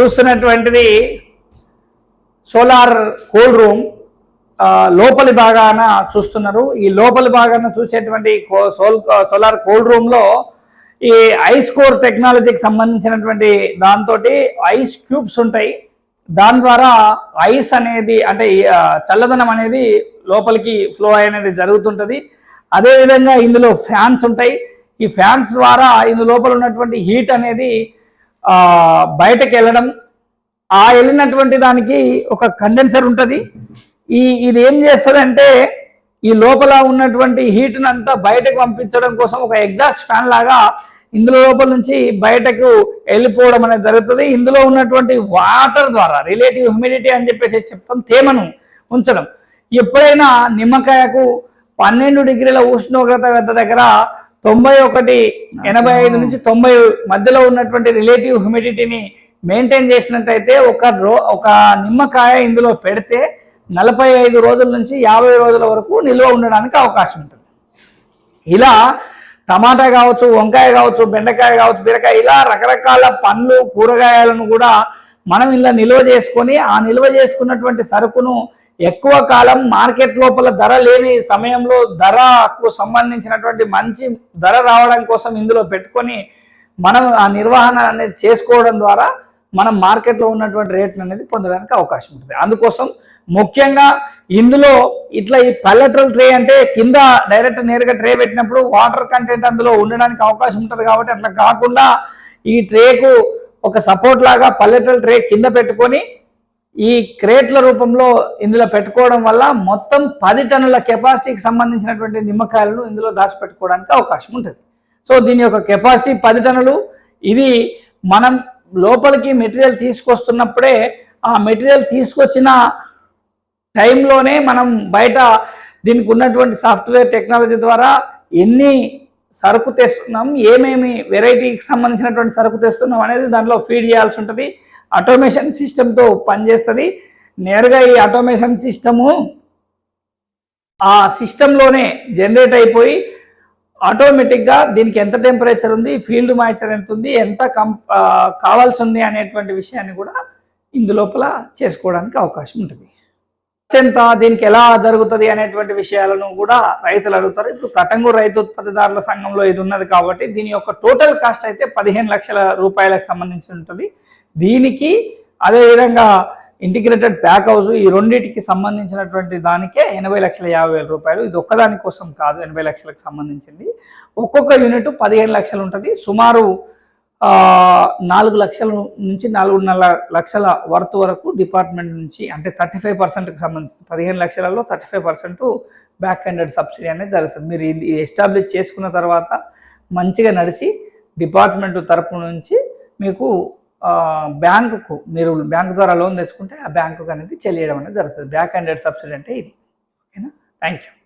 చూస్తున్నటువంటిది solar cool room లోపలి భాగాన చూస్తున్నారు. ఈ లోపలి భాగాన చూసేటువంటి కో- సోల్ సోలార్ కూల్ రూమ్లో ఈ ఐస్ కోర్ టెక్నాలజీకి సంబంధించినటువంటి దాంతో ఐస్ క్యూబ్స్ ఉంటాయి. దాని ద్వారా ఐస్ అనేది అంటే చల్లదనం అనేది లోపలికి ఫ్లో అనేది జరుగుతుంటుంది. అదేవిధంగా ఇందులో ఫ్యాన్స్ ఉంటాయి. ఈ ఫ్యాన్స్ ద్వారా ఇందు లోపల ఉన్నటువంటి హీట్ అనేది బయటకు వెళ్ళడం ఆ వెళ్ళినటువంటి దానికి ఒక కండెన్సర్ ఉంటుంది. ఈ ఇది ఏం చేస్తుందంటే ఈ లోపల ఉన్నటువంటి హీట్ను అంతా బయటకు పంపించడం కోసం ఒక ఎగ్జాస్ట్ ఫ్యాన్ లాగా ఇందులో లోపల నుంచి బయటకు వెళ్ళిపోవడం అనేది జరుగుతుంది. ఇందులో ఉన్నటువంటి వాటర్ ద్వారా రిలేటివ్ హ్యూమిడిటీ అని చెప్పేసి చెప్తాం తేమను ఉంచడం. ఎప్పుడైనా నిమ్మకాయకు పన్నెండు డిగ్రీల ఉష్ణోగ్రత వద్ద దగ్గర తొంభై ఒకటి ఎనభై ఐదు నుంచి తొంభై మధ్యలో ఉన్నటువంటి రిలేటివ్ హ్యూమిడిటీని మెయింటైన్ చేసినట్టయితే ఒక రో ఒక నిమ్మకాయ ఇందులో పెడితే నలభై ఐదు రోజుల నుంచి యాభై రోజుల వరకు నిల్వ ఉండడానికి అవకాశం ఉంటుంది. ఇలా టమాటా కావచ్చు వంకాయ కావచ్చు బెండకాయ కావచ్చు బీరకాయ ఇలా రకరకాల పండ్లు కూరగాయలను కూడా మనం ఇలా నిల్వ చేసుకొని ఆ నిల్వ చేసుకున్నటువంటి సరుకును ఎక్కువ కాలం మార్కెట్ లోపల ధర లేని సమయంలో ధరకు సంబంధించినటువంటి మంచి ధర రావడం కోసం ఇందులో పెట్టుకొని మనం ఆ నిర్వహణ అనేది చేసుకోవడం ద్వారా మనం మార్కెట్లో ఉన్నటువంటి రేట్లు అనేది పొందడానికి అవకాశం ఉంటుంది. అందుకోసం ముఖ్యంగా ఇందులో ఇట్లా ఈ పల్లెటల్ ట్రే అంటే కింద డైరెక్ట్ నేరుగా ట్రే పెట్టినప్పుడు వాటర్ కంటెంట్ అందులో ఉండడానికి అవకాశం ఉంటుంది కాబట్టి అట్లా కాకుండా ఈ ట్రేకు ఒక సపోర్ట్ లాగా పల్లెటల్ ట్రే కింద పెట్టుకొని ఈ క్రేట్ల రూపంలో ఇందులో పెట్టుకోవడం వల్ల మొత్తం పది టన్నుల కెపాసిటీకి సంబంధించినటువంటి నిమ్మకాయలను ఇందులో దాచిపెట్టుకోవడానికి అవకాశం ఉంటుంది. సో దీని యొక్క కెపాసిటీ పది టన్నులు. ఇది మనం లోపలికి మెటీరియల్ తీసుకొస్తున్నప్పుడే ఆ మెటీరియల్ తీసుకొచ్చిన టైంలోనే మనం బయట దీనికి ఉన్నటువంటి సాఫ్ట్వేర్ టెక్నాలజీ ద్వారా ఎన్ని సరుకు తెస్తున్నాం ఏమేమి వెరైటీకి సంబంధించినటువంటి సరుకు తెస్తున్నాం అనేది దాంట్లో ఫీడ్ చేయాల్సి ఉంటుంది. ఆటోమేషన్ సిస్టంతో పనిచేస్తుంది. నేరుగా ఈ ఆటోమేషన్ సిస్టము ఆ సిస్టంలోనే జనరేట్ అయిపోయి ఆటోమేటిక్గా దీనికి ఎంత టెంపరేచర్ ఉంది ఫీల్డ్ మాయిచర్ ఎంత ఉంది ఎంత కం కావాల్సి ఉంది అనేటువంటి విషయాన్ని కూడా ఇందులోపల చేసుకోవడానికి అవకాశం ఉంటుంది. ఎంత దీనికి ఎలా జరుగుతుంది అనేటువంటి విషయాలను కూడా రైతులు అడుగుతారు. ఇప్పుడు కటంగు రైతు ఉత్పత్తిదారుల సంఘంలో ఇది ఉన్నది కాబట్టి దీని యొక్క టోటల్ కాస్ట్ అయితే పదిహేను లక్షల రూపాయలకు సంబంధించి ఉంటుంది. దీనికి అదేవిధంగా ఇంటిగ్రేటెడ్ ప్యాక్ హౌస్ ఈ రెండింటికి సంబంధించినటువంటి దానికే ఎనభై లక్షల యాభై వేల రూపాయలు. ఇది ఒక్కదాని కోసం కాదు ఎనభై లక్షలకు సంబంధించింది. ఒక్కొక్క యూనిట్ పదిహేను లక్షలు ఉంటుంది. సుమారు నాలుగు లక్షల నుంచి నాలుగున్నర లక్షల వర్త్ వరకు డిపార్ట్మెంట్ నుంచి అంటే థర్టీ ఫైవ్ పర్సెంట్కి సంబంధించి పదిహేను లక్షలలో thirty five percent back hundred subsidy అనేది జరుగుతుంది. మీరు ఇది ఎస్టాబ్లిష్ చేసుకున్న తర్వాత మంచిగా నడిచి డిపార్ట్మెంట్ తరపు నుంచి మీకు బ్యాంకుకు మీరు బ్యాంకు ద్వారా లోన్ తెచ్చుకుంటే ఆ బ్యాంకుకు అనేది చెల్లియడం అనేది జరుగుతుంది. బ్యాక్ హండ్రెడ్ సబ్సిడీ అంటే ఇది. ఓకేనా? Thank you